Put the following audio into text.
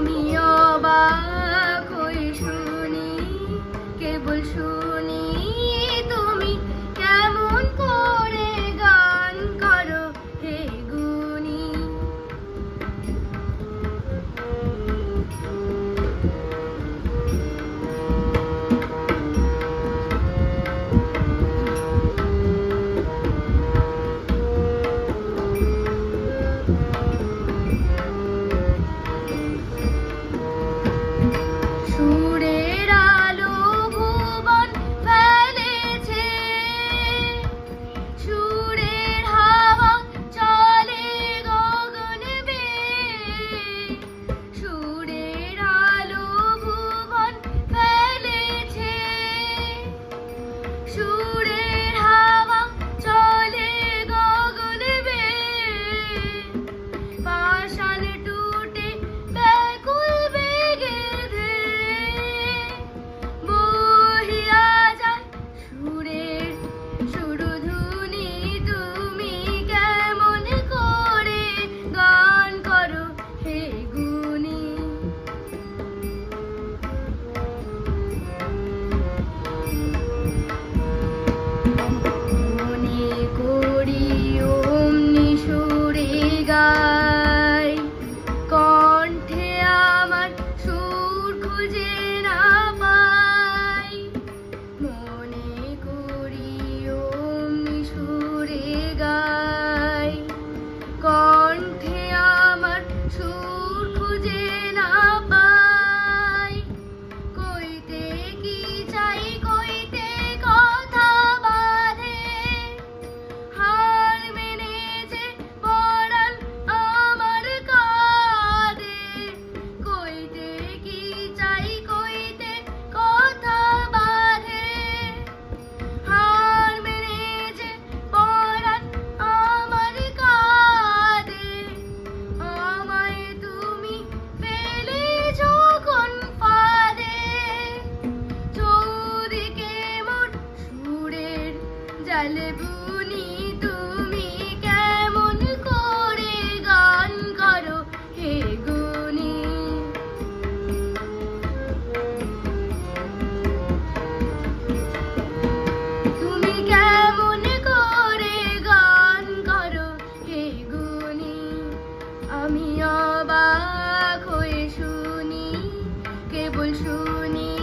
আমি অবাক হই শুনি কেবল শুনি। 书。তুমি কেমন করে গান করো? হে গুনি। তুমি কেমন করে গান করো? হে গুনি। আমি অবাক হয়ে শুনি, কেবল শুনি